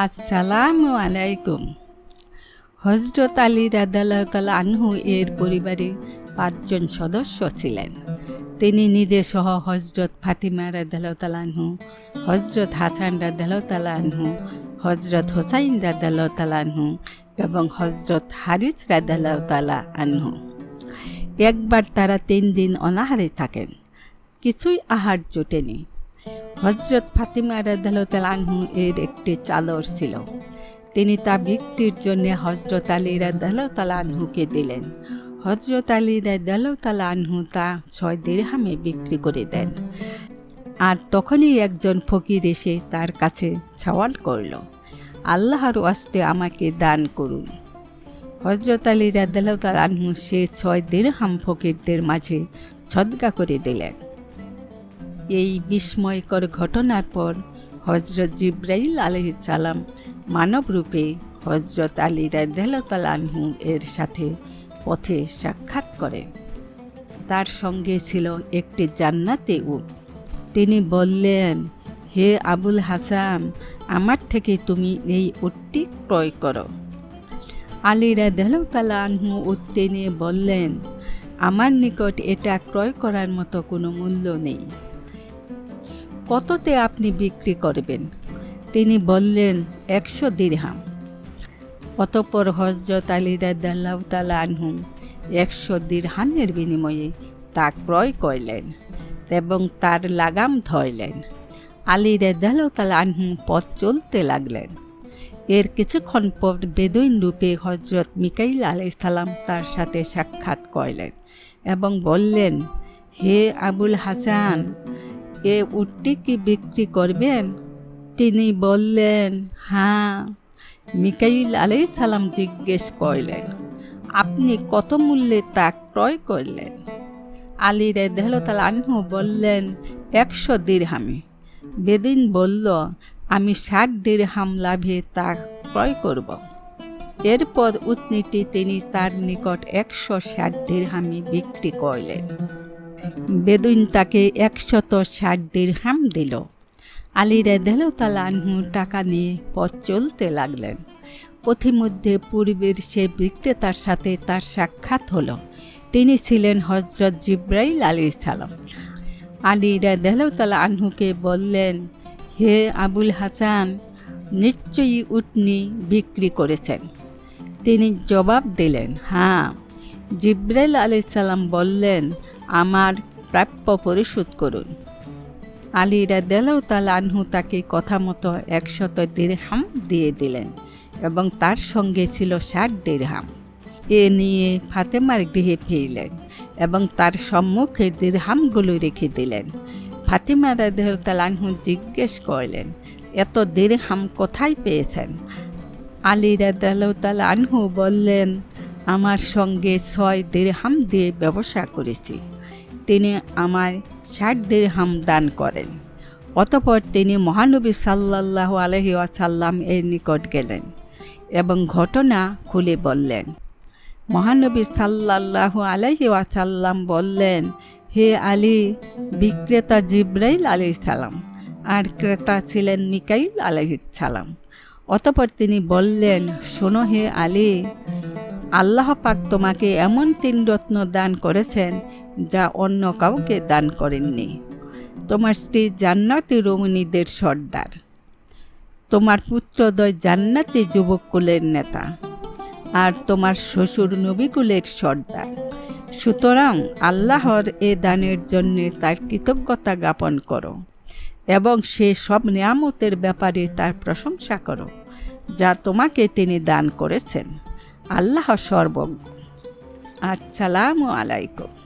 আসসালামু আলাইকুম। হজরত আলী রাদাল আনহু এর পরিবারে পাঁচজন সদস্য ছিলেন। তিনি নিজে সহ হজরত ফাতিমা রাদাল আনহু হজরত হাসান রাদাল আনহু হজরত হোসাইন রাদাল আনহু এবং হজরত হারিস রাদাল আনহু। একবার তারা তিন দিন অনাহারে থাকেন। কিছুই আহার জোটেনি। হজরত ফাতিমা রাদাল আনহু এর একটি চাদর ছিল। তিনি তা বিক্রির জন্য হজরত আলী আনহুকে দিলেন। হজরত আলী আনহু তা ছয় দেড়হামে বিক্রি করে দেন। আর তখনই একজন ফকির এসে তার কাছে ছাওয়াল করল, আল্লাহর ওয়াস্তে আমাকে দান করুন। হজরত আলী আনহু সে ছয় দেড়হাম ফকিরদের মাঝে সদগা করে দিলেন। এই বিস্ময়কর ঘটনার পর হজরত জিব্রাইল আলহি সালাম মানবরূপে হজরত আলী রাজ্লাল আনহু এর সাথে পথে সাক্ষাৎ করে। তার সঙ্গে ছিল একটি জান্নাতে উট তিনি বললেন, হে আবুল হাসান, আমার থেকে তুমি এই উটটি ক্রয় করো। আলী রাজ্লাল আনহু উঠতে নিয়ে বললেন, আমার নিকট এটা ক্রয় করার মতো কোনো মূল্য নেই। কততে আপনি বিক্রি করবেন? তিনি বললেন, একশো দিরহাম। অতপর হজরত আলী রাদ্দাল্লাহ তালা আনহুম একশো দিরহামের বিনিময়ে তা ক্রয় করলেন এবং তার লাগাম ধরলেন। আলী তালা আনহুম পথ চলতে লাগলেন। এর কিছুক্ষণ পর বেদুইন রূপে হজরত মিকাইল আলাইসালাম তার সাথে সাক্ষাৎ করলেন এবং বললেন, হে আবুল হাসান এ উটটি কি বিক্রি করবেন? তিনি বললেন হ্যাঁ। মিকাইল আলাই সালাম জিজ্ঞেস করলেন, আপনি কত মূল্যে তা ক্রয় করলেন? আলী রেদহলতাল আনহু বললেন, একশো দিরহামে। বেদিন বলল, আমি ষাট দিরহাম লাভে তা ক্রয় করব। এরপর উটনিটি তিনি তার নিকট একশো ষাট দিরহামে বিক্রি করলেন। বেদুইন তাকে একশত ষাট দিরহাম দিল। আলী রেদেলতাল আনহু টাকা নিয়ে পথ চলতে লাগলেন। পথিমধ্যে পূর্বের সে বিক্রেতার সাথে তার সাক্ষাৎ হলো। তিনি ছিলেন হজরত জিব্রাইল আলী সালাম। আলী রেদেলতাল আনহুকে বললেন, হে আবুল হাসান, নিশ্চয়ই উটনি বিক্রি করেছেন। তিনি জবাব দিলেন হ্যাঁ। জিব্রাইল আলী সালাম বললেন আমার প্রাপ্য পরিশোধ করুন। আলী রাদেলাও তাল আনহু তাকে কথা মতো একশত দেড়হাম দিয়ে দিলেন এবং তার সঙ্গে ছিল ষাট দেড়হাম এ নিয়ে ফাতেমার গৃহে ফিরলেন এবং তার সম্মুখে দেড়হামগুলো রেখে দিলেন। ফাতিমা রাদেল তাল আনহু জিজ্ঞেস করলেন, এত দেড়হাম কোথায় পেয়েছেন? আলী রাদেলাও তাল আনহু বললেন, আমার সঙ্গে ছয় দেড়হাম দিয়ে ব্যবসা করেছি। তিনি আমায় ষাট দেড়হাম দান করেন। অতপর তিনি মহানবী সাল্লাহ আলহি আসাল্লাম এর নিকট গেলেন এবং ঘটনা খুলে বললেন। মহানবী সাল্লাহ আলহি আসাল্লাম বললেন, হে আলী, বিক্রেতা জিব্রাইল আলি সালাম আর ক্রেতা ছিলেন মিকাইল আলহি সালাম। অতপর তিনি বললেন, শোনো হে আলী, আল্লাহ পাক তোমাকে এমন তিন রত্ন দান করেছেন যা অন্য কাউকে দান করেননি। তোমার স্ত্রী জান্নাতি রমণীদের সর্দার। তোমার পুত্রদয় জান্নাতি যুবককুলের নেতা। আর তোমার শ্বশুর নবীকুলের সর্দার। সুতরাং আল্লাহর এ দানের জন্য তার কৃতজ্ঞতা জ্ঞাপন করো এবং সে সব নিয়ামতের ব্যাপারে তার প্রশংসা করো, যা তোমাকে তিনি দান করেছেন। আল্লাহ সর্বজ্ঞ। আসসালামু আলাইকুম।